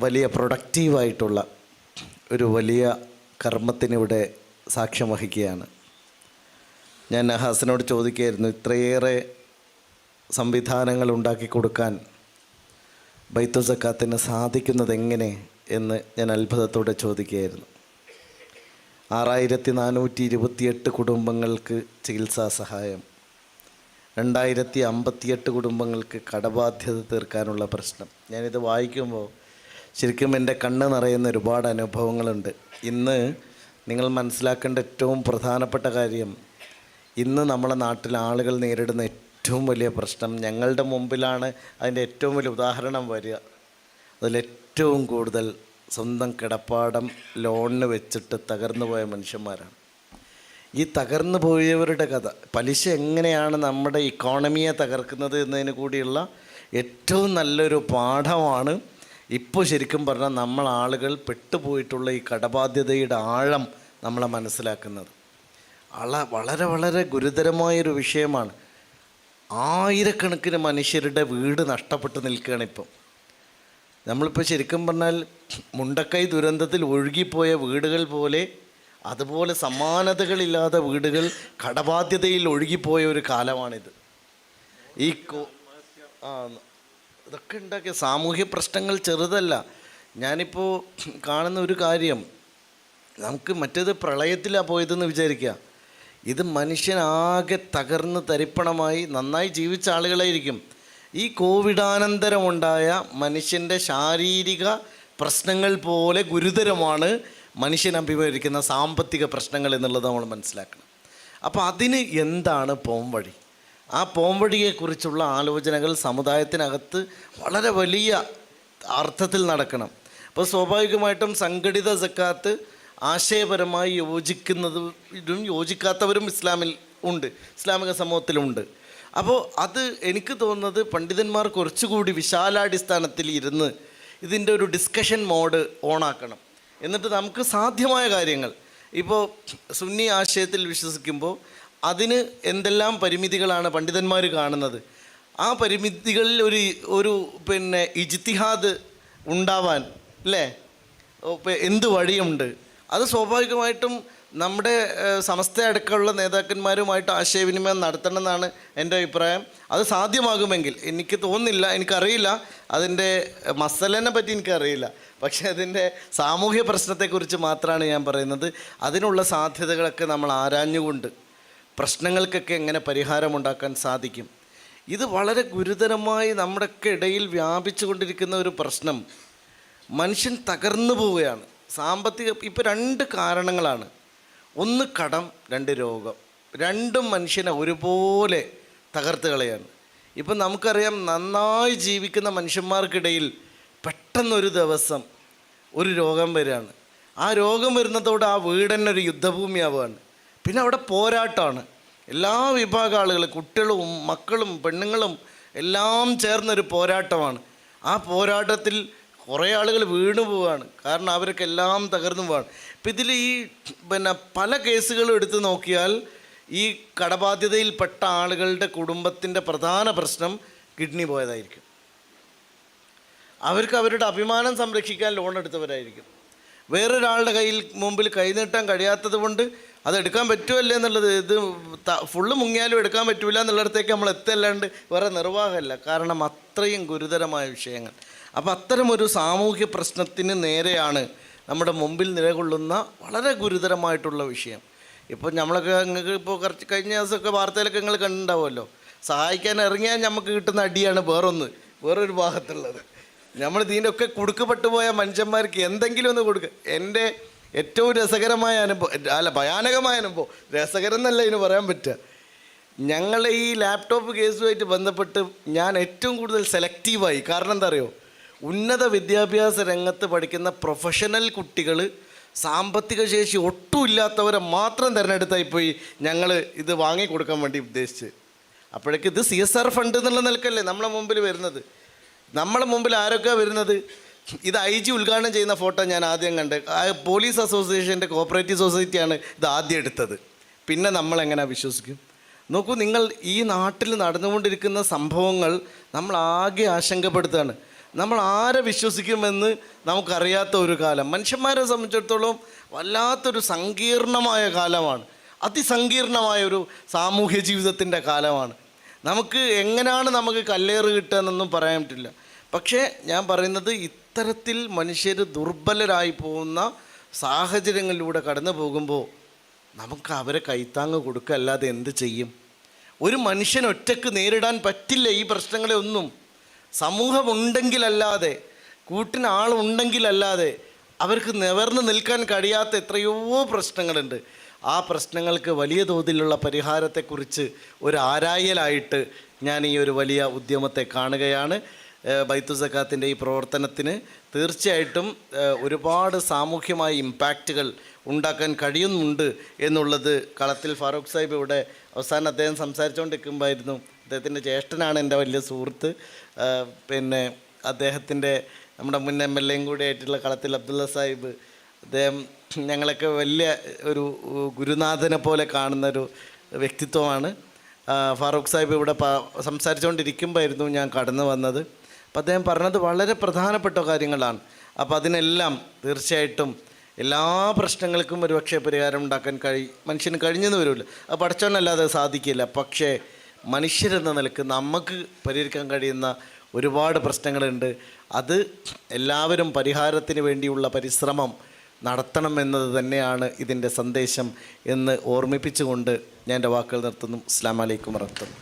വലിയ പ്രൊഡക്റ്റീവായിട്ടുള്ള ഒരു വലിയ കർമ്മത്തിനിവിടെ സാക്ഷ്യം വഹിക്കുകയാണ്. ഞാൻ നഹാസിനോട് ചോദിക്കുകയായിരുന്നു ഇത്രയേറെ സംവിധാനങ്ങൾ ഉണ്ടാക്കി കൊടുക്കാൻ ബൈത്തു സക്കാത്തിന് സാധിക്കുന്നത് എങ്ങനെ എന്ന് ഞാൻ അത്ഭുതത്തോടെ ചോദിക്കുകയായിരുന്നു. ആറായിരത്തി നാനൂറ്റി ഇരുപത്തിയെട്ട് കുടുംബങ്ങൾക്ക് ചികിത്സാ സഹായം. രണ്ടായിരത്തി അമ്പത്തിയെട്ട് കുടുംബങ്ങൾക്ക് കടബാധ്യത തീർക്കാനുള്ള പ്രശ്നം. ഞാനിത് വായിക്കുമ്പോൾ ശരിക്കും എന്റെ കണ്ണ് നിറയുന്ന ഒരുപാട് അനുഭവങ്ങളുണ്ട്. ഇന്ന് നിങ്ങൾ മനസ്സിലാക്കേണ്ട ഏറ്റവും പ്രധാനപ്പെട്ട കാര്യം ഇന്ന് നമ്മുടെ നാട്ടിൽ ആളുകൾ നേരിടുന്ന ഏറ്റവും വലിയ പ്രശ്നം ഞങ്ങളുടെ മുമ്പിലാണ് അതിന്റെ ഏറ്റവും വലിയ ഉദാഹരണം വരിക. അതിലേറ്റവും കൂടുതൽ സ്വന്തം കിടപ്പാടം ലോണിന് വെച്ചിട്ട് തകർന്നു പോയ മനുഷ്യന്മാരാണ്. ഈ തകർന്നു പോയവരുടെ കഥ പലിശ എങ്ങനെയാണ് നമ്മുടെ ഇക്കോണമിയെ തകർക്കുന്നത് എന്നതിന് കൂടിയുള്ള ഏറ്റവും നല്ലൊരു പാഠമാണ് ഇപ്പോൾ ശരിക്കും പറഞ്ഞാൽ നമ്മൾ ആളുകൾ പെട്ടുപോയിട്ടുള്ള ഈ കടബാധ്യതയുടെ ആഴം നമ്മളെ മനസ്സിലാക്കുന്നത്. അള വളരെ വളരെ ഗുരുതരമായൊരു വിഷയമാണ്. ആയിരക്കണക്കിന് മനുഷ്യരുടെ വീട് നഷ്ടപ്പെട്ട് നിൽക്കുകയാണ് ഇപ്പം. നമ്മളിപ്പോൾ ശരിക്കും പറഞ്ഞാൽ മുണ്ടക്കൈ ദുരന്തത്തിൽ ഒഴുകിപ്പോയ വീടുകൾ പോലെ അതുപോലെ സമാനതകളില്ലാത്ത വീടുകൾ കടബാധ്യതയിൽ ഒഴുകിപ്പോയ ഒരു കാലമാണിത്. ഈ ആ ഇതൊക്കെ ഉണ്ടാക്കിയ സാമൂഹ്യ പ്രശ്നങ്ങൾ ചെറുതല്ല. ഞാനിപ്പോൾ കാണുന്ന ഒരു കാര്യം. നമുക്ക് മറ്റേത് പ്രളയത്തിലാണ് പോയതെന്ന് വിചാരിക്കുക. ഇത് മനുഷ്യനാകെ തകർന്ന് തരിപ്പണമായി നന്നായി ജീവിച്ച ആളുകളായിരിക്കും. ഈ കോവിഡാനന്തരമുണ്ടായ മനുഷ്യന്റെ ശാരീരിക പ്രശ്നങ്ങൾ പോലെ ഗുരുതരമാണ് മനുഷ്യൻ അഭിമുഖീകരിക്കുന്ന സാമ്പത്തിക പ്രശ്നങ്ങൾ എന്നുള്ളത് നമ്മൾ മനസ്സിലാക്കണം. അപ്പോൾ അതിന് എന്താണ് പോംവഴി? ആ പോംവഴിയെക്കുറിച്ചുള്ള ആലോചനകൾ സമുദായത്തിനകത്ത് വളരെ വലിയ അർത്ഥത്തിൽ നടക്കണം. അപ്പോൾ സ്വാഭാവികമായിട്ടും സംഘടിത സക്കാത്ത് ആശയപരമായി യോജിക്കുന്നതും യോജിക്കാത്തവരും ഇസ്ലാമിൽ ഉണ്ട് ഇസ്ലാമിക സമൂഹത്തിലുണ്ട്. അപ്പോൾ അത് എനിക്ക് തോന്നുന്നത് പണ്ഡിതന്മാർ കുറച്ചുകൂടി വിശാലാടിസ്ഥാനത്തിൽ ഇരുന്ന് ഇതിന്റെ ഒരു ഡിസ്കഷൻ മോഡ് ഓണാക്കണം. എന്നിട്ട് നമുക്ക് സാധ്യമായ കാര്യങ്ങൾ. ഇപ്പോൾ സുന്നി ആശയത്തിൽ വിശ്വസിക്കുമ്പോൾ അതിന് എന്തെല്ലാം പരിമിതികളാണ് പണ്ഡിതന്മാർ കാണുന്നത്? ആ പരിമിതികളിൽ ഒരു ഒരു പിന്നെ ഇജ്തിഹാദ് ഉണ്ടാവാൻ അല്ലേ? എന്ത് വഴിയുണ്ട്? അത് സ്വാഭാവികമായിട്ടും നമ്മുടെ സമസ്ത അടക്കമുള്ള നേതാക്കന്മാരുമായിട്ട് ആശയവിനിമയം നടത്തണമെന്നാണ് എന്റെ അഭിപ്രായം. അത് സാധ്യമാകുമെങ്കിൽ എനിക്ക് തോന്നുന്നില്ല എനിക്കറിയില്ല. അതിന്റെ മസലനെ പറ്റി എനിക്കറിയില്ല. പക്ഷേ അതിന്റെ സാമൂഹ്യ പ്രശ്നത്തെക്കുറിച്ച് മാത്രമാണ് ഞാൻ പറയുന്നത്. അതിനുള്ള സാധ്യതകളൊക്കെ നമ്മൾ ആരാഞ്ഞുകൊണ്ട് പ്രശ്നങ്ങൾക്കൊക്കെ എങ്ങനെ പരിഹാരമുണ്ടാക്കാൻ സാധിക്കും? ഇത് വളരെ ഗുരുതരമായി നമ്മുടെയൊക്കെ ഇടയിൽ വ്യാപിച്ചു കൊണ്ടിരിക്കുന്ന ഒരു പ്രശ്നം. മനുഷ്യൻ തകർന്നു പോവുകയാണ്. സാമ്പത്തിക ഇപ്പോൾ രണ്ട് കാരണങ്ങളാണ്. ഒന്ന് കടം രണ്ട് രോഗം. രണ്ടും മനുഷ്യനെ ഒരുപോലെ തകർത്ത് കളയാണ്. ഇപ്പം നമുക്കറിയാം നന്നായി ജീവിക്കുന്ന മനുഷ്യന്മാർക്കിടയിൽ പെട്ടെന്നൊരു ദിവസം ഒരു രോഗം വരികയാണ് ആ രോഗം വരുന്നതോടെ ആ വീടന്നൊരു യുദ്ധഭൂമിയാവുകയാണ്. പിന്നെ അവിടെ പോരാട്ടമാണ് എല്ലാ വിഭാഗ ആളുകൾ കുട്ടികളും മക്കളും പെണ്ണുങ്ങളും എല്ലാം ചേർന്നൊരു പോരാട്ടമാണ്. ആ പോരാട്ടത്തിൽ കുറേ ആളുകൾ വീണു പോവുകയാണ് കാരണം അവരൊക്കെ എല്ലാം തകർന്നു പോവാണ്. ഇപ്പം ഇതിൽ ഈ പിന്നെ പല കേസുകളും എടുത്തു നോക്കിയാൽ ഈ കടബാധ്യതയിൽപ്പെട്ട ആളുകളുടെ കുടുംബത്തിന്റെ പ്രധാന പ്രശ്നം കിഡ്നി പോയതായിരിക്കും. അവർക്ക് അവരുടെ അഭിമാനം സംരക്ഷിക്കാൻ ലോൺ എടുത്തവരായിരിക്കും. വേറൊരാളുടെ കയ്യിൽ മുമ്പിൽ കൈനീട്ടാൻ കഴിയാത്തത് കൊണ്ട് അത് എടുക്കാൻ പറ്റുമല്ലേ എന്നുള്ളത്? ഇത് ഫുള്ള് മുങ്ങിയാലും എടുക്കാൻ പറ്റില്ല എന്നുള്ളിടത്തേക്ക് നമ്മൾ എത്തല്ലാണ്ട് വേറെ നിർവാഹമല്ല. കാരണം അത്രയും ഗുരുതരമായ വിഷയങ്ങൾ. അപ്പോൾ അത്തരമൊരു സാമൂഹ്യ പ്രശ്നത്തിന് നേരെയാണ് നമ്മുടെ മുമ്പിൽ നിലകൊള്ളുന്ന വളരെ ഗുരുതരമായിട്ടുള്ള വിഷയം. ഇപ്പോൾ നമ്മളൊക്കെ നിങ്ങൾക്ക് ഇപ്പോൾ കുറച്ച് കഴിഞ്ഞ ദിവസമൊക്കെ വാർത്തയിലൊക്കെ നിങ്ങൾ കണ്ടിട്ടുണ്ടാവുമല്ലോ? സഹായിക്കാൻ ഇറങ്ങിയാൽ നമുക്ക് കിട്ടുന്ന അടിയാണ് വേറൊന്ന് വേറൊരു ഭാഗത്തുള്ളത്. നമ്മൾ ഇതിന്റെയൊക്കെ കുടുക്കപ്പെട്ടു പോയ മനുഷ്യന്മാർക്ക് എന്തെങ്കിലും ഒന്ന് കൊടുക്കുക എന്റെ ഏറ്റവും രസകരമായ അനുഭവം അല്ല ഭയാനകമായ അനുഭവം. രസകരം എന്നല്ല ഇതിന് പറയാൻ പറ്റുക. ഞങ്ങൾ ഈ ലാപ്ടോപ്പ് കേസുമായിട്ട് ബന്ധപ്പെട്ട് ഞാൻ ഏറ്റവും കൂടുതൽ സെലക്റ്റീവായി കാരണം എന്താ അറിയോ? ഉന്നത വിദ്യാഭ്യാസ രംഗത്ത് പഠിക്കുന്ന പ്രൊഫഷണൽ കുട്ടികൾ സാമ്പത്തിക ശേഷി ഒട്ടും ഇല്ലാത്തവരെ മാത്രം തിരഞ്ഞെടുത്തായി പോയി ഞങ്ങൾ ഇത് വാങ്ങിക്കൊടുക്കാൻ വേണ്ടി ഉദ്ദേശിച്ച്. അപ്പോഴേക്ക് ഇത് സി എസ് ആർ ഫണ്ട് എന്നുള്ള നിലക്കല്ലേ നമ്മളെ മുമ്പിൽ വരുന്നത്. നമ്മളെ മുമ്പിൽ ആരൊക്കെയാണ് വരുന്നത്? ഇത് ഐ ജി ഉദ്ഘാടനം ചെയ്യുന്ന ഫോട്ടോ ഞാൻ ആദ്യം കണ്ട്. പോലീസ് അസോസിയേഷന്റെ കോപ്പറേറ്റീവ് സൊസൈറ്റിയാണ് ഇത് ആദ്യം എടുത്തത്. പിന്നെ നമ്മൾ എങ്ങനെ വിശ്വസിക്കും? നോക്കൂ നിങ്ങൾ ഈ നാട്ടിൽ നടന്നുകൊണ്ടിരിക്കുന്ന സംഭവങ്ങൾ നമ്മൾ ആകെ ആശങ്കപ്പെടുത്തുകയാണ്. നമ്മൾ ആരെ വിശ്വസിക്കുമെന്ന് നമുക്കറിയാത്ത ഒരു കാലം. മനുഷ്യന്മാരെ സംബന്ധിച്ചിടത്തോളം വല്ലാത്തൊരു സങ്കീർണമായ കാലമാണ്. അതിസങ്കീർണമായ ഒരു സാമൂഹ്യ ജീവിതത്തിന്റെ കാലമാണ്. നമുക്ക് എങ്ങനെയാണ് നമുക്ക് കല്ലേറ് കിട്ടുകയെന്നൊന്നും പറയാൻ പറ്റില്ല. പക്ഷേ ഞാൻ പറയുന്നത് ഇത്തരത്തിൽ മനുഷ്യർ ദുർബലരായി പോകുന്ന സാഹചര്യങ്ങളിലൂടെ കടന്നു പോകുമ്പോൾ നമുക്ക് അവരെ കൈത്താങ്ങ് കൊടുക്കുക അല്ലാതെ എന്ത് ചെയ്യും? ഒരു മനുഷ്യൻ ഒറ്റയ്ക്ക് നേരിടാൻ പറ്റില്ല ഈ പ്രശ്നങ്ങളെ ഒന്നും. സമൂഹമുണ്ടെങ്കിലല്ലാതെ കൂട്ടിന് ആളുണ്ടെങ്കിലല്ലാതെ അവർക്ക് നിവർന്ന് നിൽക്കാൻ കഴിയാത്ത എത്രയോ പ്രശ്നങ്ങളുണ്ട്. ആ പ്രശ്നങ്ങൾക്ക് വലിയ തോതിലുള്ള പരിഹാരത്തെക്കുറിച്ച് ഒരു ആരായലായിട്ട് ഞാൻ ഈ ഒരു വലിയ ഉദ്യമത്തെ കാണുകയാണ്. ബൈത്തു സക്കാത്തിന്റെ ഈ പ്രവർത്തനത്തിന് തീർച്ചയായിട്ടും ഒരുപാട് സാമൂഹ്യമായ ഇമ്പാക്റ്റുകൾ ഉണ്ടാക്കാൻ കഴിയുന്നുണ്ട് എന്നുള്ളത് കളത്തിൽ ഫാറൂഖ് സാഹിബ് ഇവിടെ അവസാനം അദ്ദേഹം സംസാരിച്ചുകൊണ്ടിരിക്കുമ്പോഴായിരുന്നു അദ്ദേഹത്തിന്റെ ജ്യേഷ്ഠനാണ് എന്റെ വലിയ സുഹൃത്ത്. പിന്നെ അദ്ദേഹത്തിന്റെ നമ്മുടെ മുൻ എം എൽ എയും കൂടി ആയിട്ടുള്ള കളത്തിൽ അബ്ദുള്ള സാഹിബ് അദ്ദേഹം ഞങ്ങളൊക്കെ വലിയ ഒരു ഗുരുനാഥനെ പോലെ കാണുന്ന ഒരു വ്യക്തിത്വമാണ് ഫാറൂഖ് സാഹിബ് ഇവിടെ സംസാരിച്ചുകൊണ്ടിരിക്കുമ്പോഴായിരുന്നു ഞാൻ കടന്നു വന്നത്. അപ്പം അദ്ദേഹം പറഞ്ഞത് വളരെ പ്രധാനപ്പെട്ട കാര്യങ്ങളാണ്. അപ്പോൾ അതിനെല്ലാം തീർച്ചയായിട്ടും എല്ലാ പ്രശ്നങ്ങൾക്കും ഒരുപക്ഷെ പരിഹാരം ഉണ്ടാക്കാൻ കഴി മനുഷ്യന് കഴിഞ്ഞെന്ന് വരില്ല അത് പഠിച്ചോന്നല്ലാതെ സാധിക്കില്ല. പക്ഷേ മനുഷ്യരെന്ന നിലയ്ക്ക് നമുക്ക് പരിഹരിക്കാൻ കഴിയുന്ന ഒരുപാട് പ്രശ്നങ്ങളുണ്ട്. അത് എല്ലാവരും പരിഹാരത്തിന് വേണ്ടിയുള്ള പരിശ്രമം നടത്തണം എന്നത് തന്നെയാണ് ഇതിന്റെ സന്ദേശം എന്ന് ഓർമ്മിപ്പിച്ചുകൊണ്ട് ഞാൻ എന്റെ വാക്കുകൾ നിർത്തുന്നു. അസ്ലാം വലൈക്കും വർഹമത്തുള്ള